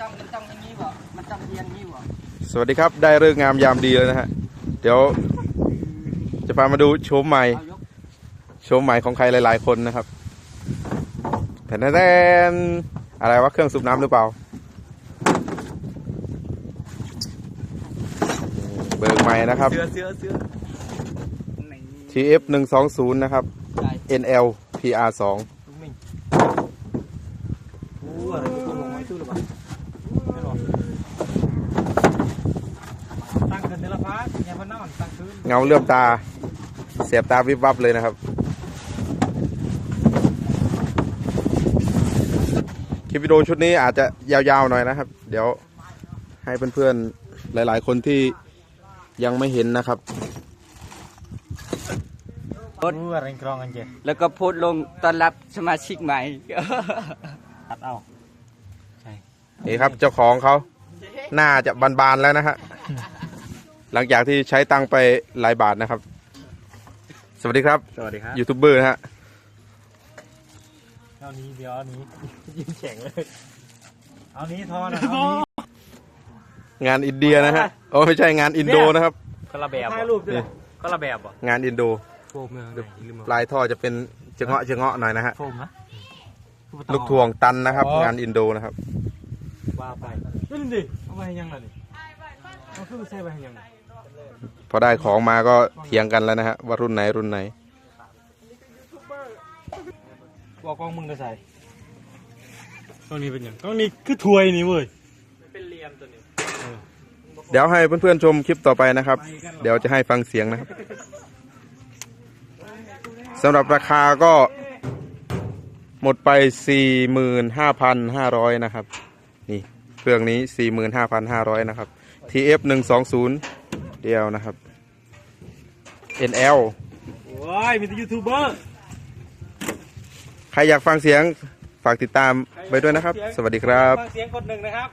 ต้องมันต้องอย่างนี้บ่มันต้องเอียงนี้บ่สวัสดีครับ ได้เรื่องงามยามดีเลยนะฮะ เดี๋ยว จะพามาดูโฉมใหม่ เอายกโฉมใหม่ของใครหลาย ๆ คนนะครับแทนแทนอะไรวะเครื่องสูบน้ำหรือเปล่า เบิกใหม่นะครับ เสือเสือเสือไหน TF 1 2 0นะครับได้ NL PR 2ลูกมิ่งโอ้อะไรตัวลงไว้ตู้หรือเปล่าไม่หรอกตั้ งขึ้นเดลฟ้าอย่าพนอนตั้งขึ้นเงาเลื่อมตา เสียบตาวิบวับเลยนะครับ คลิปวิดีโอชุดนี้อาจจะยาวๆหน่อยนะครับ เดี๋ยวให้เพื่อนๆหลายๆคนที่ยังไม่เห็นนะครับรถอะไรกรองกันเจแล้วก็โพสต์ลงต้อนรับสมาชิกใหม่ตัดเอานี่ครับเจ้าของเขาน่าจะบานๆแล้วนะฮะ หลังจากที่ใช้ตังค์ไปหลายบาทนะครับ สวัสดีครับสวัสดีครับยูทูบเบอร์นะฮะเอานี้เดี๋ยวเอานี้ ยิงแข็งเลย เอานี้ทอนะเอานี้งานอินเดียนะฮะโอ้ไม่ใช่งานอินโดนะครับก็ระแบบถ่ายรูปด้วยก็ระแบบอะงานอินโดโฟมเลยลืมปลายท่อจะเป็นเจาะเงาะเจาะเงาะหน่อยนะฮะโฟมนะลูกทวงตันนะครับ งานอินโดนะครับว่าไปนี่ดิเอาไปให้ยังล่ะนี่เอาขึ้นใส่ไปให้ยัง พอได้ของมาก็เถียงกันแล้วนะฮะว่ารุ่นไหนรุ่นไหนบอกกล้องมึงจะใส่กล้องนี้เป็นยังกล้องนี้คือถวยนี่เว้ยเป็นเหลี่ยมตัวนี้เดี๋ยวให้เพื่อนๆชมคลิปต่อไปนะครับ เดี๋ยวจะให้ฟังเสียงนะครับสำหรับราคาก็หมดไป 45,500 นะครับ นี่เครื่องนี้ 45,500 นะครับ TF 120 เดียวนะครับ NL โอ้ยมีแต่ยูทูบเบอร์ใครอยากฟังเสียงฝากติดตามไปด้วยนะครับ สวัสดีครับ ฟังเสียงกดหนึ่งนะครับ